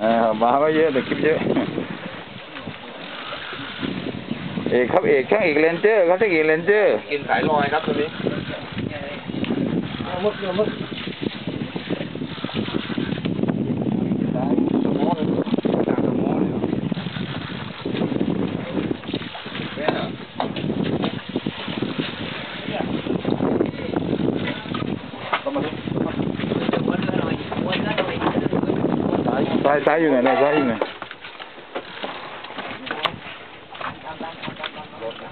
เออมาไม่เยอะแต่คลิปเยอะเอกครับเอกช่างเอกเลนเจอร์ครับช่างเอกเลนเจอร์กินสายลอยครับตัวนี้มึกมึก ซ้ายซ้ายอยู่ไหนเนี่ยซ้ายอยู่ไหน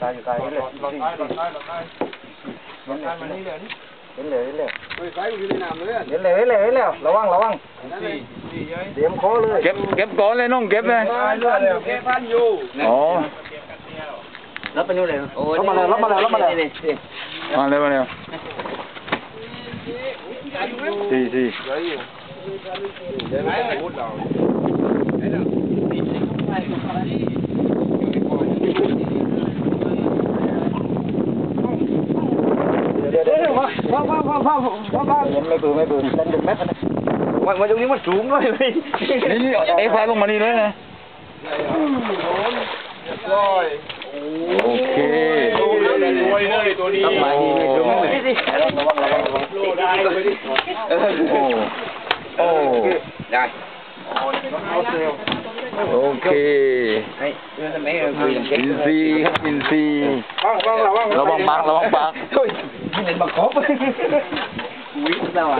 ตายอยู่ตายเลยหลอดท้ายหลอดท้ายหลอดท้ายหลอดท้ายมานี่เดี๋ยวนี้เห็นเลยเห็นเลยเฮ้ยสายอยู่ในน้ำเลยเห็นเลยเห็นเลยเห็นแล้วระวังระวังสี่สี่ยัยเตรียมคอเลยเก็บเก็บก่อนเลยน้องเก็บเลยเลือดเลยแค่พันอยู่อ๋อรับไปนู่นเลยรับมาแล้วรับมาแล้วรับมาแล้วมาเลยมาเลยสี่สี่ ไมาพ่อพ่อพ่อพ่อพ่อพ่อเห็นไม่ปืนไม่ปืนเล่นดึงแม็กนะมันมันตรงนี้มันสูงเลยเลยนี่นี่เอ้พายลงมานี่เลยนะลอยโอเคดูเลยรวยเลยตัวนี้ต้องมาดีไม่สูงเลยระวังระวังระวังโอ้ โอ้ได้โอเคให้ไม่คุยอย่างเก่งอินซีย์ครับอินซีย์บ้างบ้างระวังระวังปากระวังปากเฮ้ยไม่เห็นบังคับวิ่งแล้วอะ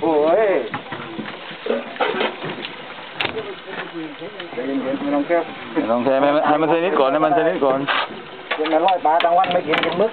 โอ้ยเย็นๆไม่ต้องแก้วลองแทนให้มันให้มันเซนิดก่อนให้มันเซนิดก่อนกินมันร้อยปลาทั้งวันไม่กินกินมึก